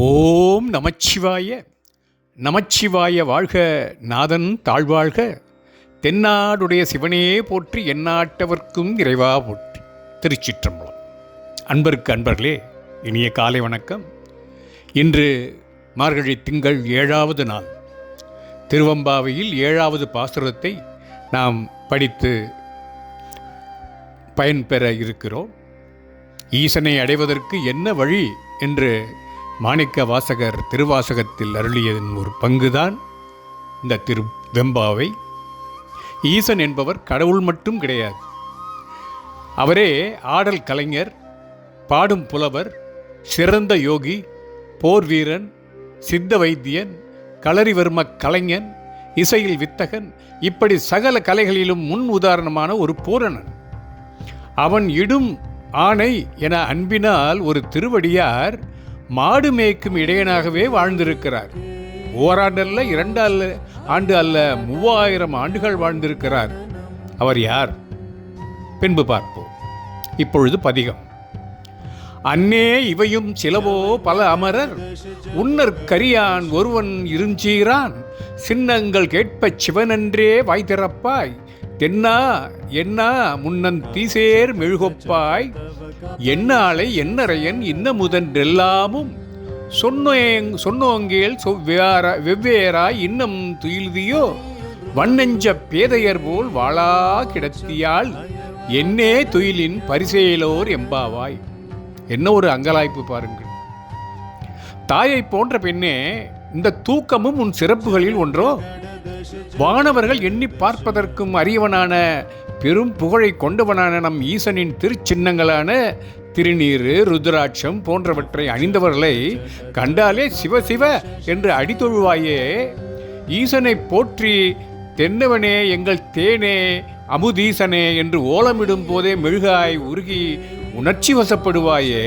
ஓம் நமச்சிவாய. நமச்சிவாய வாழ்க நாதன் தாழ்வாழ்க. தென்னாடுடைய சிவனே போற்றி எந்நாட்டவர்க்கும் இறைவா போற்றி. திருச்சிற்றம்பலம். அன்பருக்கு அன்பர்களே இனிய காலை வணக்கம். இன்று மார்கழி திங்கள் ஏழாவது நாள். திருவம்பாவையில் ஏழாவது பாசுரத்தை நாம் படித்து பயன்பெற இருக்கிறோம். ஈசனை அடைவதற்கு என்ன வழி என்று மாணிக்க வாசகர் திருவாசகத்தில் அருளியதன் ஒரு பங்குதான் இந்த திரு வெம்பாவை. ஈசன் என்பவர் கடவுள் மட்டும் கிடையாது. அவரே ஆடல் கலைஞர் பாடும் புலவர் சிறந்த யோகி போர் வீரன் சித்த வைத்தியன் களரிவர்ம கலைஞன் இசையில் வித்தகன் இப்படி சகல கலைகளிலும் முன் உதாரணமான ஒரு பூரணன். அவன் இடும் ஆணை என அன்பினால் ஒரு திருவடியார் மாடு மேய்க்கும் இடையனாகவே வாழ்ந்திருக்கிறார். ஓராண்டல்ல இரண்டு அல்ல ஆண்டு அல்ல மூவாயிரம் ஆண்டுகள் வாழ்ந்திருக்கிறார். அவர் யார்? பின்பு பார்ப்போம். இப்பொழுது பதிகம். அன்னே இவையும் சிலவோ பல அமரர் உன்னர் கரியான் ஒருவன் இருஞ்சீரான் சின்னங்கள் கேட்பச் சிவனன்றே வாய் திறப்பாய் தென்னா என்னா முன்னன் தீசேர் மெழுகொப்பாய் என்னாலை என்னறையன் இன்ன முதன்றெல்லாமும் சொன்னேங் சொன்னோங்கேல் சொவ்வேற வெவ்வேறாய் இன்னம் துயில்தியோ? வண்ணெஞ்ச பேதையர் போல் வாழா கிடத்தியால் என்னே துயிலின் பரிசேலோர் எம்பாவாய். என்ன ஒரு அங்கலாய்ப்பு பாருங்கள். தாயை போன்ற பெண்ணே இந்த தூக்கமும் உன் சிறப்புகளில் ஒன்றோ? வானவர்கள் எண்ணி பார்ப்பதற்கும் அரியவனான பெரும் புகழை கொண்டவனான நம் ஈசனின் திருச்சின்னங்களான திருநீறு ருத்ராட்சம் போன்றவற்றை அணிந்தவர்களை கண்டாலே சிவ சிவ என்று அடித்தொழுவாயே. ஈசனை போற்றி தென்னவனே எங்கள் தேனே அமுதீசனே என்று ஓலமிடும் போதே மெழுகாய் உருகி உணர்ச்சி வசப்படுவாயே.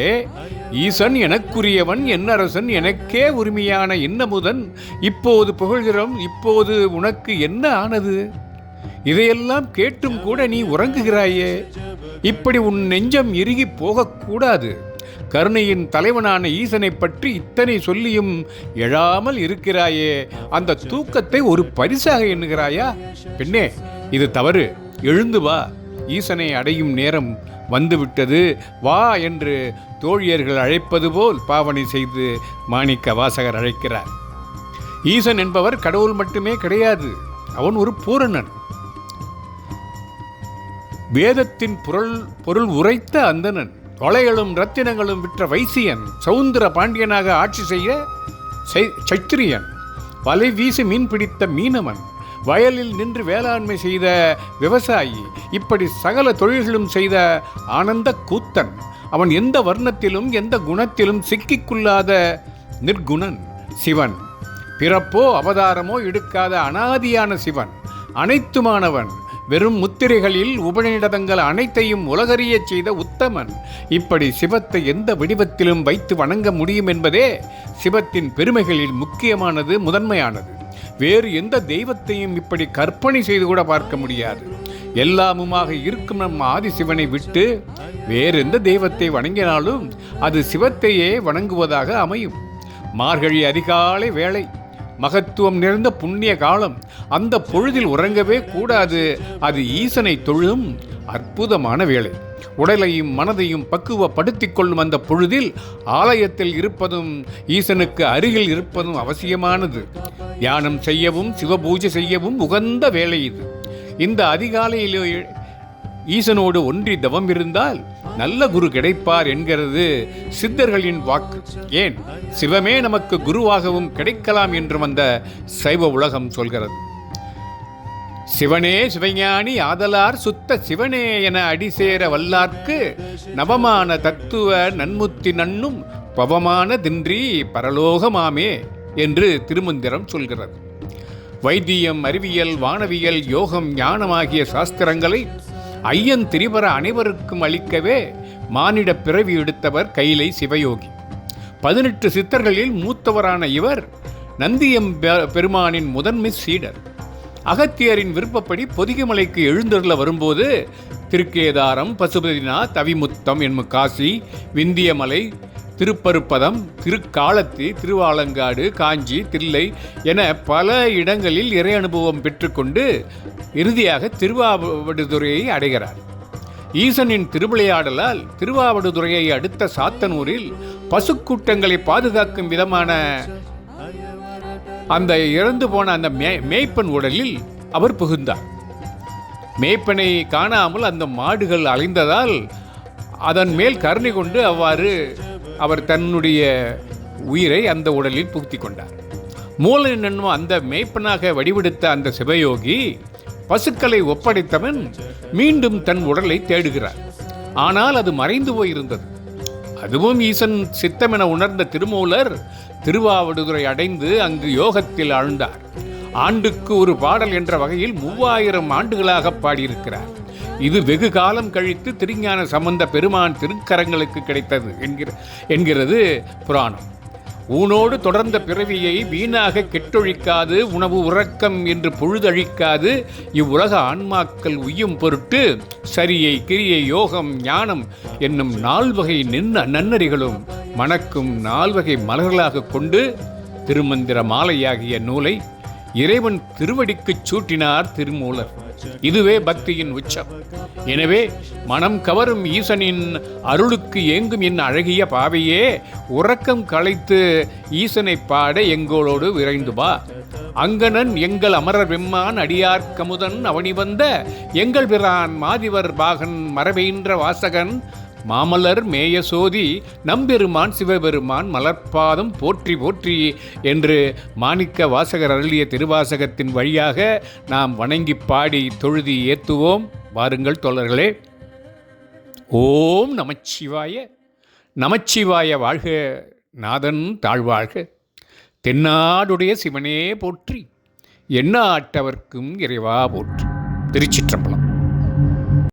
ஈசன் எனக்குரியவன் என்னரசன் எனக்கே உரிமையான இன்னமுதன். இப்போது புகழ்கிறோம் இப்போது உனக்கு என்ன ஆனது? இதையெல்லாம் கேட்டும் கூட நீ உறங்குகிறாயே. இப்படி உன் நெஞ்சம் இறுகி போகக்கூடாது. கருணையின் தலைவனான ஈசனை பற்றி இத்தனை சொல்லியும் எழாமல் இருக்கிறாயே. அந்த தூக்கத்தை ஒரு பரிசாக எண்ணுகிறாயா? பெண்ணே இது தவறு. எழுந்து வா. ஈசனை அடையும் நேரம் வந்துவிட்டது. வா என்று தோழியர்கள் அழைப்பது போல் பாவனை செய்து மாணிக்க வாசகர் அழைக்கிறார். ஈசன் என்பவர் கடவுள் மட்டுமே கிடையாது. அவன் ஒரு பூரணன். வேதத்தின் பொருள் பொருள் உரைத்த அந்தணன். கொலைகளும் ரத்தினங்களும் விற்ற வைசியன். சவுந்தர பாண்டியனாக ஆட்சி செய்ய செய்- சைத்திரியன். வலை வீசி மீன் பிடித்த மீனவன். வயலில் நின்று வேளாண்மை செய்த விவசாயி இப்படி சகல தொழில்களும் செய்த ஆனந்த கூத்தன். அவன் எந்த வர்ணத்திலும் எந்த குணத்திலும் சிக்கிக்குள்ளாத நிர்குணன் சிவன். பிறப்போ அவதாரமோ எடுக்காத அனாதியான சிவன். அனைத்துமானவன் வெறும் முத்திரைகளில் உபநிடதங்கள் அனைத்தையும் உலகறியச் செய்த உத்தமன். இப்படி சிவத்தை எந்த வடிவத்திலும் வைத்து வணங்க முடியும் என்பதே சிவத்தின் பெருமைகளில் முக்கியமானது முதன்மையானது. வேறு எந்த தெய்வத்தையும் இப்படி கற்பனை செய்து கூட பார்க்க முடியாது. எல்லாமுமாக இருக்கும் நம் ஆதிசிவனை விட்டு வேறு எந்த தெய்வத்தை வணங்கினாலும் அது சிவத்தையே வணங்குவதாக அமையும். மார்கழி அதிகாலை வேலை மகத்துவம் நிறைந்த புண்ணிய காலம் அந்த பொழுதில் உறங்கவே கூடாது. அது ஈசனை தொழும் அற்புதமான வேலை உடலையும் மனதையும் பக்குவப்படுத்திக் கொள்ளும் அந்த பொழுதில் ஆலயத்தில் இருப்பதும் ஈசனுக்கு அருகில் இருப்பதும் அவசியமானது. தியானம் செய்யவும் சிவபூஜை செய்யவும் உகந்த வேலை இது. இந்த அதிகாலையிலே ஈசனோடு ஒன்றி தவம் இருந்தால் நல்ல குரு கிடைப்பார் என்கிறது சித்தர்களின் வாக்கு. ஏன்? சிவமே நமக்கு குருவாகவும் கிடைக்கலாம் என்றும் அந்த சைவ உலகம் சொல்கிறது. சிவனே சிவஞானி ஆதலார் சுத்த சிவனே என அடிசேர வல்லார்க்கு நவமான தத்துவ நன்முத்தி நன்னும் பவமான தின்றி பரலோகமாமே என்று திருமந்திரம் சொல்கிறது. வைத்தியம் அறிவியல் வானவியல் யோகம் ஞானமாகிய சாஸ்திரங்களை ஐயன் திரிபர அனைவருக்கும் அளிக்கவே மானிட பிறவி எடுத்தவர் கைலை சிவயோகி. பதினெட்டு சித்தர்களில் மூத்தவரான இவர் நந்தியம் பெ- பெருமானின் முதன்மை சீடர். அகத்தியரின் விருப்பப்படி பொதிகைமலைக்கு எழுந்தருள வரும்போது திருக்கேதாரம் பசுபதிநாத் தவிமுத்தம் என்னும் காசி விந்தியமலை திருப்பருப்பதம் திருக்காலத்தி திருவாலங்காடு காஞ்சி தில்லை என பல இடங்களில் இறை அனுபவம் பெற்றுக்கொண்டு இறுதியாக திருவாவடுதுறையை அடைகிறார். ஈசனின் திருவிளையாடலால் திருவாவடுதுறையை அடுத்த சாத்தனூரில் பசுக்கூட்டங்களை பாதுகாக்கும் விதமான அந்த இறந்து போன அந்த மே மேய்ப்பன் உடலில் அவர் புகுந்தார். மேய்ப்பனை காணாமல் அந்த மாடுகள் அலைந்ததால் அதன் மேல் கருணை கொண்டு அவ்வாறு அவர் தன்னுடைய உயிரை அந்த உடலில் புகுத்தி கொண்டார். மூலன் என்னும் அந்த மேய்ப்பனாக வடிவெடுத்த அந்த சிவயோகி பசுக்களை ஒப்படைத்தவன் மீண்டும் தன் உடலை தேடுகிறார். ஆனால் அது மறைந்து போயிருந்தது. அதுவும் ஈசன் சித்தமென உணர்ந்த திருமூலர் திருவாவடுதுறை அடைந்து அங்கு யோகத்தில் ஆழ்ந்தார். ஆண்டுக்கு ஒரு பாடல் என்ற வகையில் மூவாயிரம் ஆண்டுகளாக பாடியிருக்கிறார். இது வெகு காலம் கழித்து திருஞான சம்பந்த பெருமான் திருக்கரங்களுக்கு கிடைத்தது என்கிற என்கிறது புராணம். ஊனோடு தொடர்ந்த பிறவியை வீணாக கெட்டொழிக்காது உணவு உறக்கம் என்று பொழுதழிக்காது. இவ்வுலக ஆன்மாக்கள் உய்யும் பொருட்டு சரியை கிரியை யோகம் ஞானம் என்னும் நால்வகை நின்ன நன்னறிகளும் மணக்கும் நால்வகை மலர்களாக கொண்டு திருமந்திர மாலையாகிய நூலை இறைவன் திருவடிக்குச் சூட்டினார் திருமூலர். இதுவே பக்தியின் உச்சம். எனவே மனம் கவரும் ஈசனின் அருளுக்கு ஏங்கும் என் அழகிய பாவையே உறக்கம் களைத்து ஈசனை பாட எங்களோடு விரைந்து வா. அங்கனன் எங்கள் அமரர் வெம்மான் அடியார் கமுதன் அவனி வந்த எங்கள் பிரான் மாதிவர் பாகன் மரபெயின்ற வாசகன் மாமலர் மேய சோதி நம்பெருமான் சிவபெருமான் மலர்பாதம் போற்றி போற்றி என்று மாணிக்க வாசகர் அருளிய திருவாசகத்தின் வழியாக நாம் வணங்கி பாடி தொழுதி ஏத்துவோம். வாருங்கள் தோழர்களே. ஓம் நமச்சிவாய. நமச்சிவாய வாழ்க நாதன் தாழ்வாழ்க. தென்னாடுடைய சிவனே போற்றி. எண்ணாட்டவர்க்கும் இறைவா போற்றி. திருச்சிற்றம்பலம்.